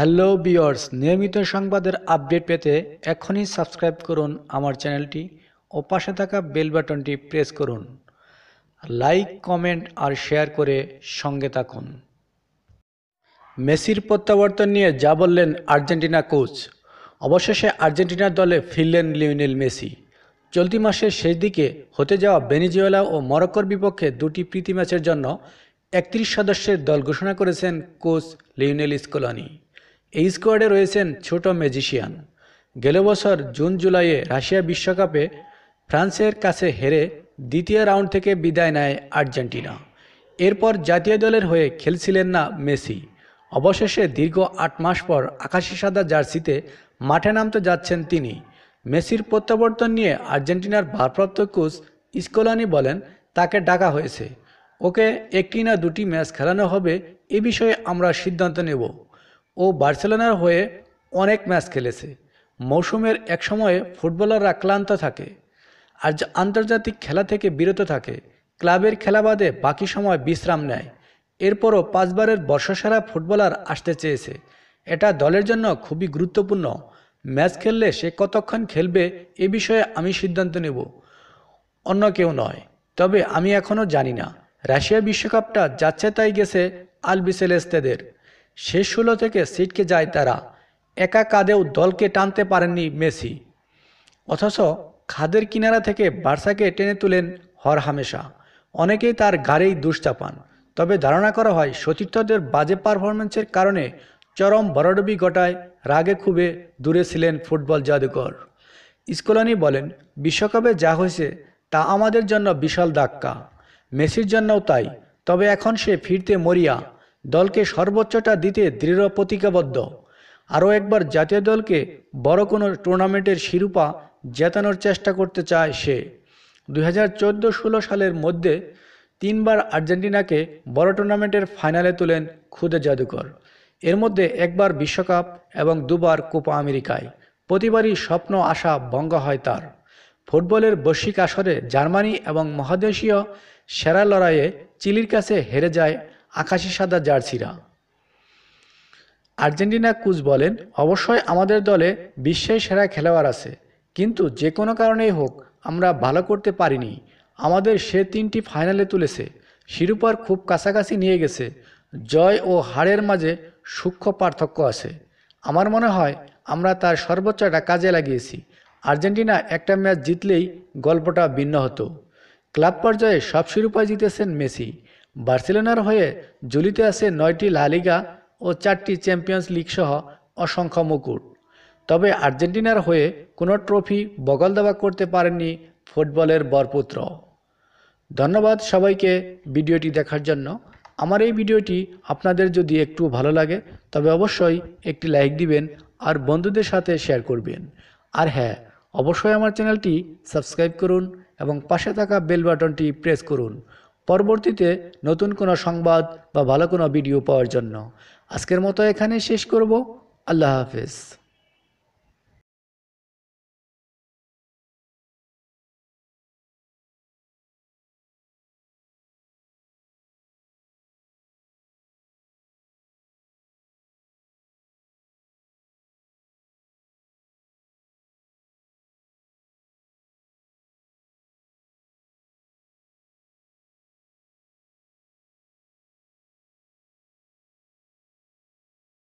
Hello বিয়র্স নিয়মিত সংবাদের update পেতে এখনই সাবস্ক্রাইব করুন আমার চ্যানেলটি ও পাশে থাকা বেল বাটনটি প্রেস করুন। লাইক, কমেন্ট আর শেয়ার করে সঙ্গে থাকুন। মেসির প্রত্যাবর্তন নিয়ে যা বললেন আর্জেন্টিনা কোচ, অবশেষে আর্জেন্টিনার দলে ফিরলেন লিওনেল মেসি। চলতি মাসের শেষ দিকে হতে যাওয়া ভেনিজুয়েলা ও মরক্কোর বিপক্ষে দুটি প্রীতি ম্যাচের জন্য একত্রিশ সদস্যের দল ঘোষণা করেছেন কোচ লিওনেল স্কোলানি। এই স্কোয়াডে রয়েছেন ছোট ম্যাজিশিয়ান গেল বছর জুন, জুলাইয়ে রাশিয়া বিশ্বকাপে ফ্রান্সের কাছে হেরে দ্বিতীয় রাউন্ড থেকে বিদায় নেয় আর্জেন্টিনা। এরপর জাতীয় দলের হয়ে খেলছিলেন না মেসি। অবশেষে দীর্ঘ আট মাস পর আকাশি সাদা জার্সিতে মাঠে নামতে যাচ্ছেন তিনি। মেসির প্রত্যাবর্তন নিয়ে আর্জেন্টিনার ভারপ্রাপ্ত কোচ স্কোলানি বলেন, তাকে ডাকা হয়েছে। ওকে একটি না দুটি ম্যাচ খেলানো হবে, এ বিষয়ে আমরা সিদ্ধান্ত নেব। ও বার্সেলোনার হয়ে অনেক ম্যাচ খেলেছে। মৌসুমের এক সময়ে ফুটবলাররা ক্লান্ত থাকে, আর আন্তর্জাতিক খেলা থেকে বিরত থাকে, ক্লাবের খেলা বাদে বাকি সময় বিশ্রাম নেয়। এরপরও পাঁচবারের বর্ষসেরা ফুটবলার আসতে চেয়েছে। এটা দলের জন্য খুবই গুরুত্বপূর্ণ। ম্যাচ খেললে সে কতক্ষণ খেলবে এ বিষয়ে আমি সিদ্ধান্ত নেব। অন্য কেউ নয়, তবে আমি এখনও জানি না। রাশিয়া বিশ্বকাপটা যাচ্ছে তাই গেছে আলবিসেলেস্তেদের। শেষ ষোলো থেকে সিটকে যায় তারা। একা কাঁধেও দলকে টানতে পারেননি মেসি। অথচ খাদের কিনারা থেকে বার্সাকে টেনে তুলেন হর হামেশা। অনেকেই তার ঘাড়েই দুষ চাপান তবে ধারণা করা হয়, সতীর্থদের বাজে পারফরমেন্সের কারণে চরম বড়ডবি ঘটায় রাগে খুবে দূরে ছিলেন ফুটবল জাদুকর। স্কোলানি বলেন, বিশ্বকাপে যা হয়েছে তা আমাদের জন্য বিশাল ধাক্কা। মেসির জন্যও তাই। তবে এখন সে ফিরতে মরিয়া দলকে সর্বোচ্চটা দিতে দৃঢ় প্রতিজ্ঞাবদ্ধ। আরও একবার জাতীয় দলকে বড় কোনো টুর্নামেন্টের শিরোপা জেতানোর চেষ্টা করতে চায় সে। দুই হাজার চোদ্দ ষোলো সালের মধ্যে তিনবার আর্জেন্টিনাকে বড় টুর্নামেন্টের ফাইনালে তোলেন খুদে জাদুকর। এর মধ্যে একবার বিশ্বকাপ এবং দুবার কোপা আমেরিকায়। প্রতিবারই স্বপ্ন, আশা ভঙ্গ হয় তার। ফুটবলের বৈশ্বিক আসরে জার্মানি এবং মহাদেশীয় সেরা লড়াইয়ে চিলির কাছে হেরে যায় আকাশি সাদা জার্সিরা। আর্জেন্টিনা কোচ বলেন, অবশ্যই আমাদের দলে বিশ্বের সেরা খেলোয়াড় আছে, কিন্তু যে কোনো কারণেই হোক আমরা ভালো করতে পারিনি। আমাদের সে তিনটি ফাইনালে তুলেছে, শিরোপার খুব কাছাকাছি নিয়ে গেছে। জয় ও হারের মাঝে সূক্ষ্ম পার্থক্য আছে। আমার মনে হয় আমরা তার সর্বোচ্চটা কাজে লাগিয়েছি। আর্জেন্টিনা একটা ম্যাচ জিতলেই গল্পটা ভিন্ন হতো। ক্লাব পর্যায়ে সব শিরোপা জিতেছেন মেসি। বার্সেলোনার হয়ে জুলিতে আছে নয়টি লালিগা ও চারটি চ্যাম্পিয়ন্স লিগ সহ অসংখ্য মুকুট। তবে আর্জেন্টিনার হয়ে কোনো ট্রফি বগল দাবা করতে পারেননি ফুটবলের বরপুত্র। ধন্যবাদ সবাইকে ভিডিওটি দেখার জন্য। আমার এই ভিডিওটি আপনাদের যদি একটু ভালো লাগে, তবে অবশ্যই একটি লাইক দিবেন আর বন্ধুদের সাথে শেয়ার করবেন। আর হ্যাঁ অবশ্যই আমার চ্যানেলটি সাবস্ক্রাইব করুন এবং পাশে থাকা বেল বাটনটি প্রেস করুন। পরবর্তীতে নতুন কোনো সংবাদ বা ভালো কোনো ভিডিও পাওয়ার জন্য। আজকের মতো এখানে শেষ করব। আল্লাহ হাফেজ।